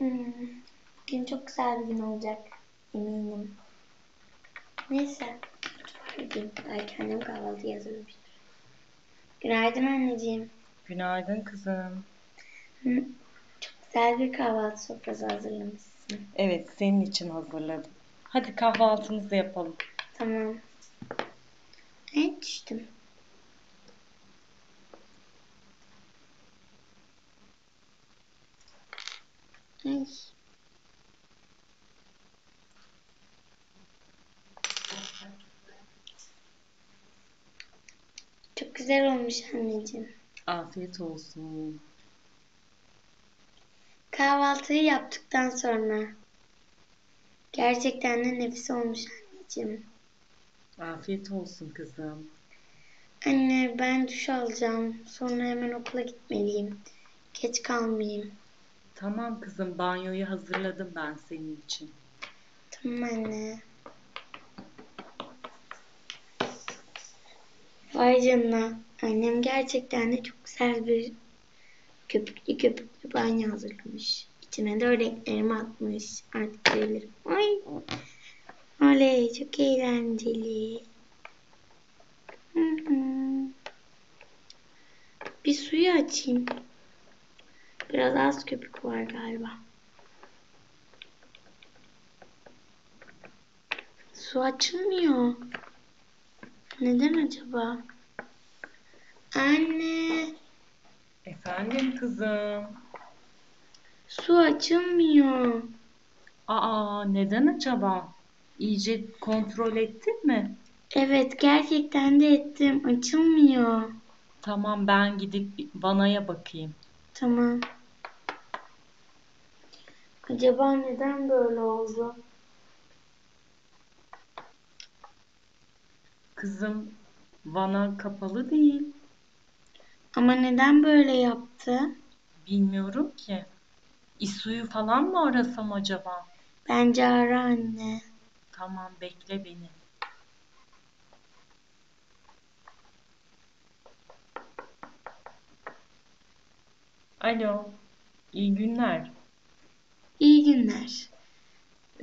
Hmm, Bugün çok güzel bir gün olacak. Eminim. Neyse. Gideyim. Belki annem kahvaltı hazırlamıştır. Günaydın anneciğim. Günaydın kızım. Hı, Çok güzel bir kahvaltı sofrası hazırlamışsın. Evet, senin için hazırladım. Hadi kahvaltımızı yapalım. Tamam. Ne düştüm? Ay. Çok güzel olmuş anneciğim. Afiyet olsun. Kahvaltıyı yaptıktan sonra gerçekten de nefis olmuş anneciğim. Afiyet olsun kızım. Anne ben duş alacağım. Sonra hemen okula gitmeliyim. Geç kalmayayım. Tamam kızım, banyoyu hazırladım ben senin için. Tamam anne. Vay canına. Annem gerçekten de çok güzel bir köpüklü köpüklü banyo hazırlamış. İçine de ördeklerimi atmış. Artık girebilirim. Ay. Oley çok eğlenceli. Hı hı. Bir suyu açayım. Biraz az köpük var galiba. Su açılmıyor. Neden acaba? Anne, Efendim kızım. su açılmıyor. Aa, neden acaba? İyice kontrol ettin mi? Evet, gerçekten de ettim. Açılmıyor. Tamam, ben gidip vanaya bakayım. Tamam. Acaba neden böyle oldu? Kızım, vana kapalı değil. Ama neden böyle yaptı? Bilmiyorum ki. İsu'yu falan mı arasam acaba? Bence ara anne. Tamam, bekle beni. Alo, iyi günler. İyi günler.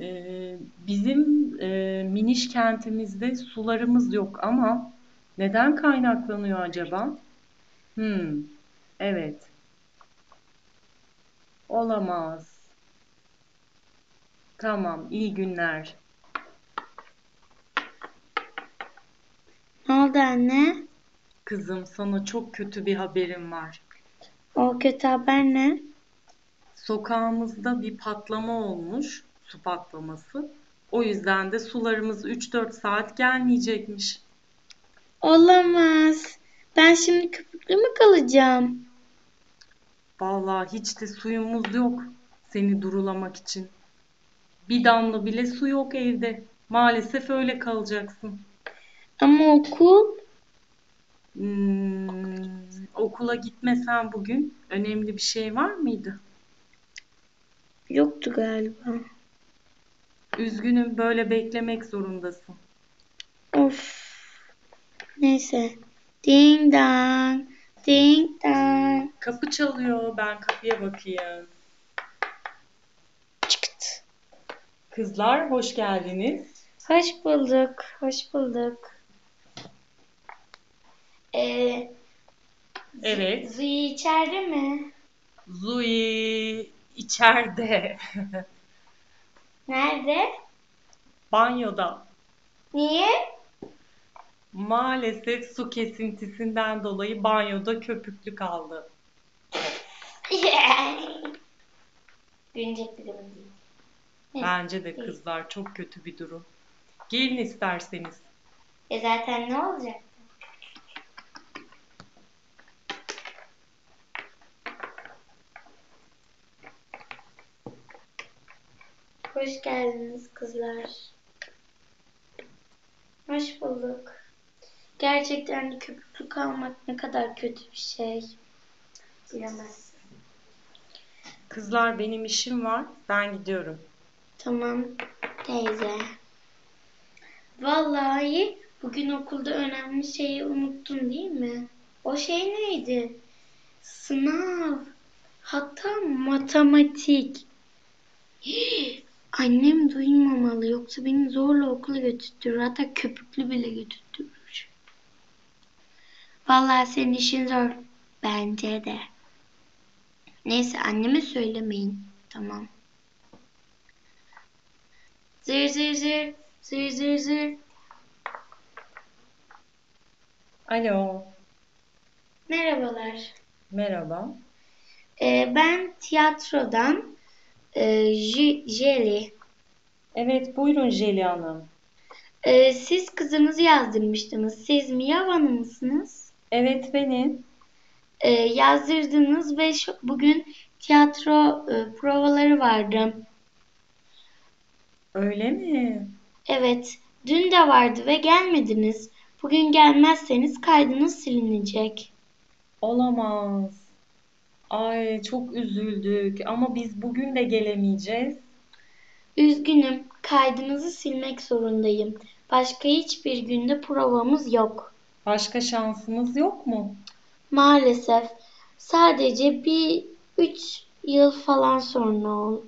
Ee, bizim e, Miniş kentimizde sularımız yok ama neden kaynaklanıyor acaba? Hmm, evet. Olamaz. Tamam, iyi günler. Ne oldu anne? Kızım, sana çok kötü bir haberim var. O kötü haber ne? Sokağımızda bir patlama olmuş, su patlaması. O yüzden de sularımız 3-4 saat gelmeyecekmiş. Olamaz. Ben şimdi köpüklü mü kalacağım? Vallahi hiç de suyumuz yok seni durulamak için. Bir damla bile su yok evde. Maalesef öyle kalacaksın. Ama okul Hmm, okula gitmesen bugün önemli bir şey var mıydı? Yoktu galiba. Üzgünüm böyle beklemek zorundasın. Of. Neyse. Ding dong. Ding dong. Kapı çalıyor ben kapıya bakayım. Çıkıt. Kızlar hoş geldiniz. Hoş bulduk. Hoş bulduk. Ee, Evet. Zuyu içeride mi? Zui içeride. Nerede? Banyoda. Niye? Maalesef su kesintisinden dolayı banyoda köpüklü kaldı. Gülünecek bir durum değil. Bence de kızlar çok kötü bir durum. Gelin isterseniz. E zaten ne olacak? Hoş geldiniz kızlar. Hoş bulduk. Gerçekten köpüklü kalmak ne kadar kötü bir şey. Bilemezsin. Kızlar benim işim var. Ben gidiyorum. Tamam teyze. Vallahi bugün okulda önemli şeyi unuttun değil mi? O şey neydi? Sınav. Hatta matematik. Annem duymamalı yoksa beni zorla okula götürtür. Hatta köpüklü bile götürtür. Vallahi senin işin zor. Bence de. Neyse anneme söylemeyin. Tamam. Zır zır zır. Zır zır zır. Alo, Merhabalar. merhaba. Ee, ben tiyatrodan e, J- Jelly. Evet, buyurun Jeli Hanım. Ee, siz kızınızı yazdırmıştınız. Siz Mia Hanım mısınız? Evet benim. Ee, yazdırdınız ve şu, bugün tiyatro e, provaları vardı. Öyle mi? Evet, dün de vardı ve gelmediniz. Bugün gelmezseniz kaydınız silinecek. Olamaz. Ay çok üzüldük ama biz bugün de gelemeyeceğiz. Üzgünüm, kaydınızı silmek zorundayım. Başka hiçbir günde provamız yok. Başka şansımız yok mu? Maalesef sadece bir üç yıl falan sonra ol-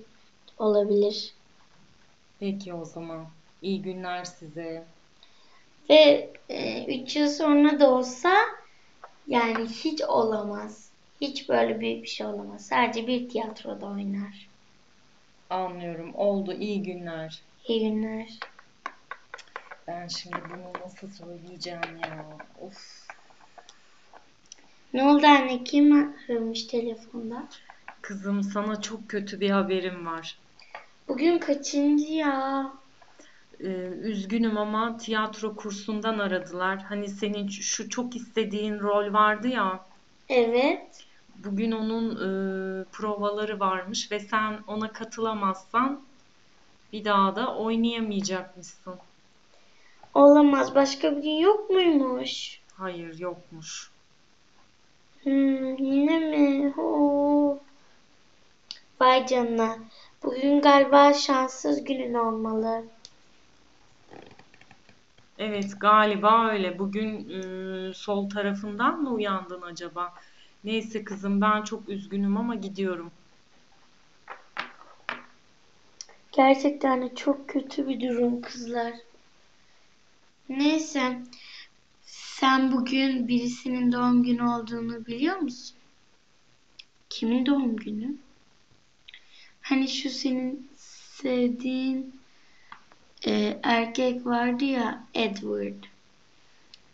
olabilir. Peki o zaman. İyi günler size. Ve 3 yıl sonra da olsa yani hiç olamaz. Hiç böyle büyük bir şey olamaz. Sadece bir tiyatroda oynar. Anlıyorum. Oldu. İyi günler. İyi günler. Ben şimdi bunu nasıl söyleyeceğim ya? Of. Ne oldu anne? Kim aramış telefonda? Kızım sana çok kötü bir haberim var. Bugün kaçıncı ya? Ee, üzgünüm ama tiyatro kursundan aradılar. Hani senin şu çok istediğin rol vardı ya. Evet. Bugün onun e, provaları varmış ve sen ona katılamazsan bir daha da oynayamayacakmışsın. Olamaz. Başka bir gün yok muymuş? Hayır yokmuş. Hmm, yine mi? Oo. Vay canına. Bugün galiba şanssız günün olmalı. Evet galiba öyle. Bugün e, sol tarafından mı uyandın acaba? Neyse kızım ben çok üzgünüm ama gidiyorum. Gerçekten de çok kötü bir durum kızlar. Neyse. Sen bugün birisinin doğum günü olduğunu biliyor musun? Kimin doğum günü? Hani şu senin sevdiğin e, erkek vardı ya Edward.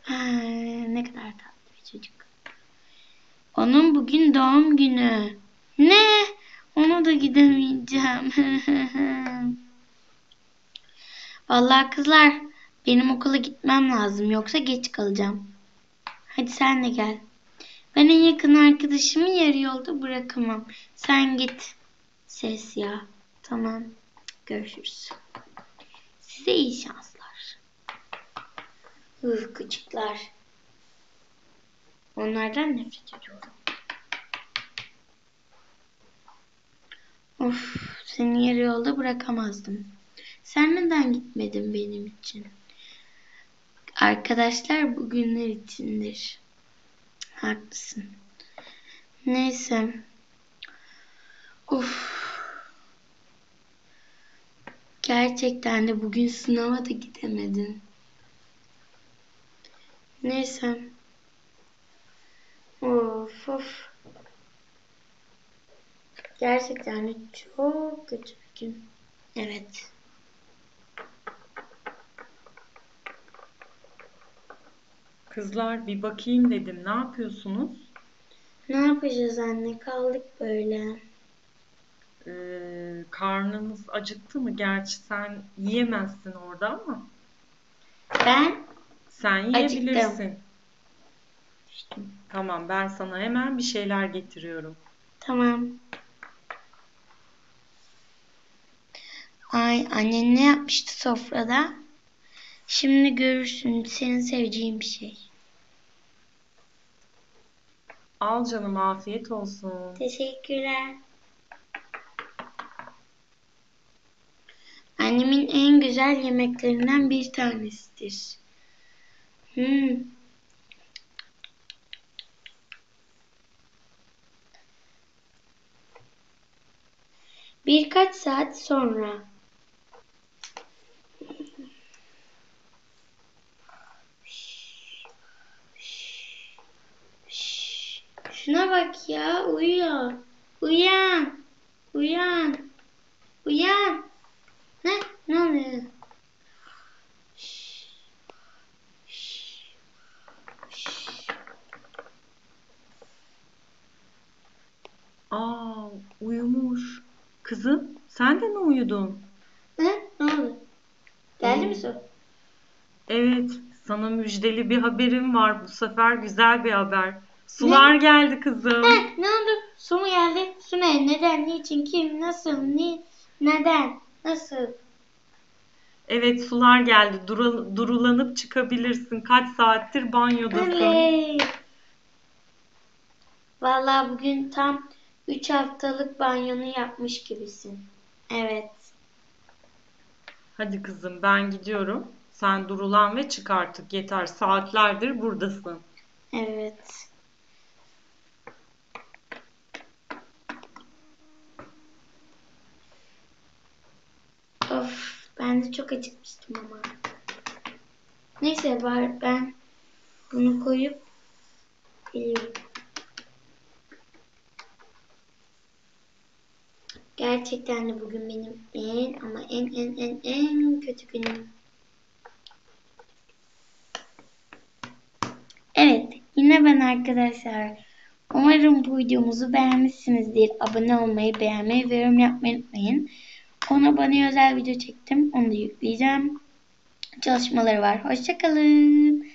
Ha, ne kadar tatlı bir çocuk. Onun bugün doğum günü. Ne? Ona da gidemeyeceğim. Vallahi kızlar benim okula gitmem lazım yoksa geç kalacağım. Hadi sen de gel. Ben en yakın arkadaşımı yarı yolda bırakamam. Sen git. Ses ya. Tamam. Görüşürüz. Size iyi şanslar. Uf küçükler. Onlardan nefret ediyorum. Of, seni yarı yolda bırakamazdım. Sen neden gitmedin benim için? Arkadaşlar bugünler içindir. Haklısın. Neyse. Of. Gerçekten de bugün sınava da gidemedin. Neyse. Of of. Gerçekten çok kötü bir gün. Evet. Kızlar bir bakayım dedim. Ne yapıyorsunuz? Ne yapacağız anne? Kaldık böyle. Ee, karnınız acıktı mı? Gerçi sen yiyemezsin orada ama Ben sen Acıktım. Tamam ben sana hemen bir şeyler getiriyorum. tamam. Ay annen ne yapmıştı sofrada? Şimdi görürsün senin seveceğin bir şey. Al canım afiyet olsun. Teşekkürler. Annemin en güzel yemeklerinden bir tanesidir. Hmm. Birkaç saat sonra. Şuna bak ya uyuyor. Uyan. Uyan. Uyan. Ne? Ne oluyor? Aa, uyumuş. Kızım, sen de mi uyudun? Ne? Ne oldu? Geldi mi su? Evet, sana müjdeli bir haberim var. Bu sefer güzel bir haber. Sular geldi kızım. He, ne oldu? Su mu geldi? Su ne? Neden? Niçin? Kim? Nasıl? Ni? Neden? Nasıl? Evet, sular geldi. Duru- durulanıp çıkabilirsin. Kaç saattir banyodasın. Oley! Vallahi bugün tam 3 haftalık banyonu yapmış gibisin. Evet. Hadi kızım, ben gidiyorum. Sen durulan ve çık artık. Yeter. Saatlerdir buradasın. Evet. Of, ben de çok acıkmıştım ama. Neyse bari ben bunu koyup geliyorum. Gerçekten de bugün benim en ama en en en en kötü günüm. Evet, yine ben arkadaşlar. Umarım bu videomuzu beğenmişsinizdir. Abone olmayı, beğenmeyi ve yorum yapmayı unutmayın. Ona bana özel video çektim. Onu da yükleyeceğim. Çalışmaları var. Hoşçakalın.